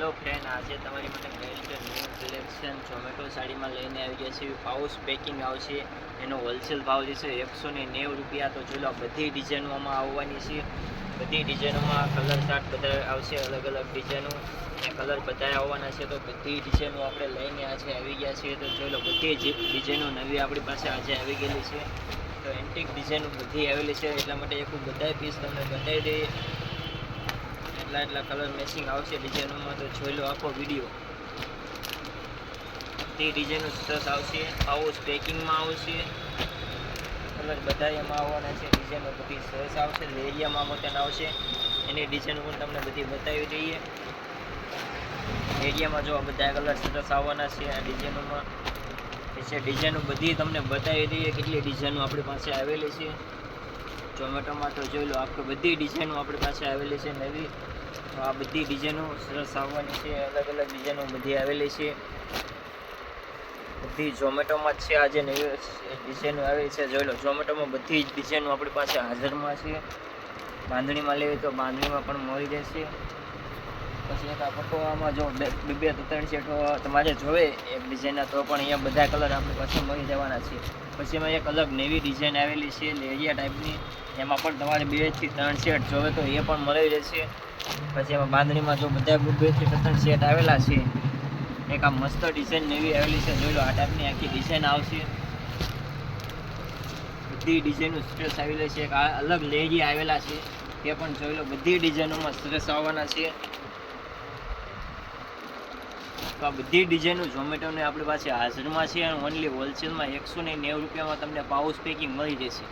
Hello friend આજે તમારી માટે બેસ્ટ ન્યૂ કલેક્શન ઝોમેટો સાડીમાં લઈને આવી ગયા છે પાઉચ પેકિંગ આવશે. એનો હોલસેલ ભાવ જે છે એકસો ને નેવું રૂપિયા. તો જોઈ લો બધી ડિઝાઇનોમાં આવવાની છે. બધી ડિઝાઇનોમાં કલર ચાર્ટ બધા આવશે અલગ અલગ ડિઝાઇનો અને કલર બધા આવવાના છે. તો બધી ડિઝાઇનો આપણે લઈને આજે આવી ગયા છીએ. તો જોઈ લો બધી જ ડિઝાઇનો નવી આપણી પાસે આજે આવી ગયેલી છે. તો એન્ટિક ડિઝાઇનો બધી આવેલી છે. એટલા માટે એક બધા પીસ તમને બતાવી દઈએ. એટલા એટલા કલર મેચિંગ આવશે. ડિઝાઇનોમાં તો જોઈ લો આખો વીડિયો તે ડિઝાઇનો સરસ આવશે. આવો પેકિંગમાં આવશે. કલર બધા એમાં આવવાના છે. ડિઝાઇનો બધી સરસ આવશે. લેરિયામાં મોટન આવશે. એની ડિઝાઇનો પણ તમને બધી બતાવી દઈએ. એરિયામાં જો બધા કલર સરસ આવવાના છે આ ડિઝાઇનોમાં છે ડિઝાઇનો બધી તમને બતાવી દઈએ કેટલી ડિઝાઇનો આપણી પાસે આવેલી છે. ઝોમેટોમાં તો જોઈ લો, આખી બધી ડિઝાઇનો આપણી પાસે આવેલી છે, નવી. તો આ બધી ડિઝાઇનો સરસ આવવાની છે, અલગ અલગ ડિઝાઇનો બધી આવેલી છે. બધી ઝોમેટોમાં જ છે આજે નવી ડિઝાઇનો આવેલી છે, જોઈ લો ઝોમેટોમાં બધી જ ડિઝાઇનો આપણી પાસે હાજરમાં છે. બાંધણીમાં લેવી તો બાંધણીમાં પણ મળી રહેશે. પછી એક આ પટોળામાં જો બે બે ત્રણ સેટો તમારે જોવે એક ડિઝાઇનના તો પણ અહીંયા બધા કલર આપણે પાસે મળી જવાના છે પછી એમાં એક અલગ નવી ડિઝાઇન આવેલી છે, લેરિયા ટાઈપની એમાં પણ તમારે બેથી ત્રણ સેટ જોવે તો એ પણ મળી રહેશે. પછી એમાં બાંધણીમાં જો બધા બેથી ત્રણ સેટ આવેલા છે, એક આ મસ્ત ડિઝાઇન નવી આવેલી છે. જોઈ લો, આ ટાઈપની આખી ડિઝાઇન આવશે. બધી ડિઝાઇનનું સ્ટ્રેસ આવેલી છે. એક અલગ લેરી આવેલા છે. તે પણ જોઈ લો, બધી ડિઝાઇનોમાં સ્ટ્રેસ આવવાના છે. તો આ બધી ડિઝાઇનો ઝોમેટોની આપણી પાસે હાજરમાં છે અને ઓનલી હોલસેલમાં એકસો ને નેવું રૂપિયામાં તમને પાઉચ પેકિંગ મળી જશે.